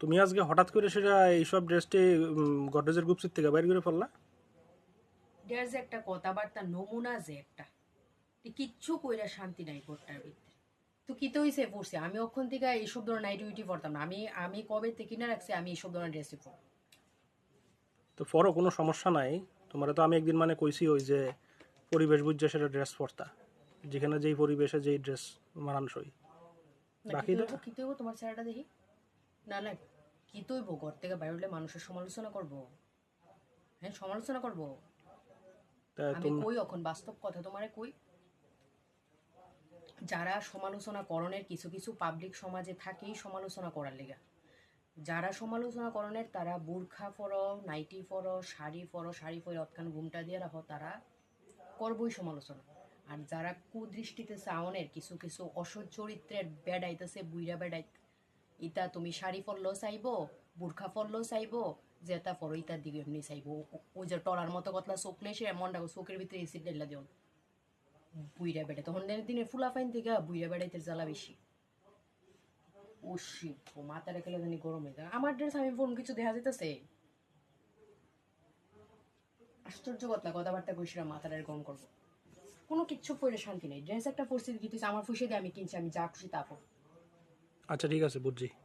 তুমি আজকে হঠাৎ করে সেটা এইসব ড্রেসটি গডরেজের গুপসির থেকে বাইর করে ফেললা? যে একটা কথাবার্তা নমুনা যে একটা। কিচ্ছু কইরা শান্তি নাই ঘরটার ভিতরে। তো কি তো হইছে পড়ছে। আমি ওখান থেকে এইসব ধরনের নাইট উইটি পড়তাম না। আমি আমি কবে থেকে কিনে রাখছি আমি এইসব ধরনের ড্রেসই পড়ি। তো পরও কোনো সমস্যা নাই। তোমার তো আমি একদিন মানে কইছি ওই যে পরিবেশ বুঝছে সেটা ড্রেস পরতা যেখানে যেই পরিবেশে যেই ড্রেস মানানসই। বাকি তৈব তোমার চেহারাটা দেখি। না না কি তৈব? ঘর থেকে বাইরে মানুষের সমালোচনা করব? হ্যাঁ সমালোচনা করব? আমি কই এখন? বাস্তব কথা তোমারে কই? যারা সমালোচনা করণের কিছু কিছু পাবলিক সমাজে থাকেই সমালোচনা করার লেগা। যারা সমালোচনা করণের তারা বুরখা ফরো নাইটি ফরো শাড়ি ফরো শাড়ি পরে অতখান ঘুমটা দিয়ে রাখো তারা করবই সমালোচনা। আর যারা কুদৃষ্টিতে চাওনের কিছু কিছু অসৎ চরিত্রের বেড়াইতেছে বুইরা বেড়াই ইতা তুমি শাড়ি ফললেও চাইব, বুরখা ফললেও চাইব যেটা ফরো ইতার দিকে এমনি চাইব। ওই যে টলার মতো কতলা চোখ নেই, সে এমনটা চোখের ভিতরে এসিড ঢেলা দিও। বুইরা বেড়ে তখন দিনে ফুলা ফাইন থেকে বুইরা বেড়াইতে জ্বালা বেশি। ও মাথা রেখে জানি গরম হয়ে যায়। আমার ড্রেস আমি ফোন কিছু দেখা যেতেছে আশ্চর্য কথা কথাবার্তা কইসিরা মাথাটা গরম করব। কোনো কিচ্ছু পরে শান্তি নেই। ড্রেস একটা পরিস্থিতি কিন্তু আমার ফুসে দিয়ে আমি কিনছি, আমি যা খুশি তা अच्छा ठीक है सबूत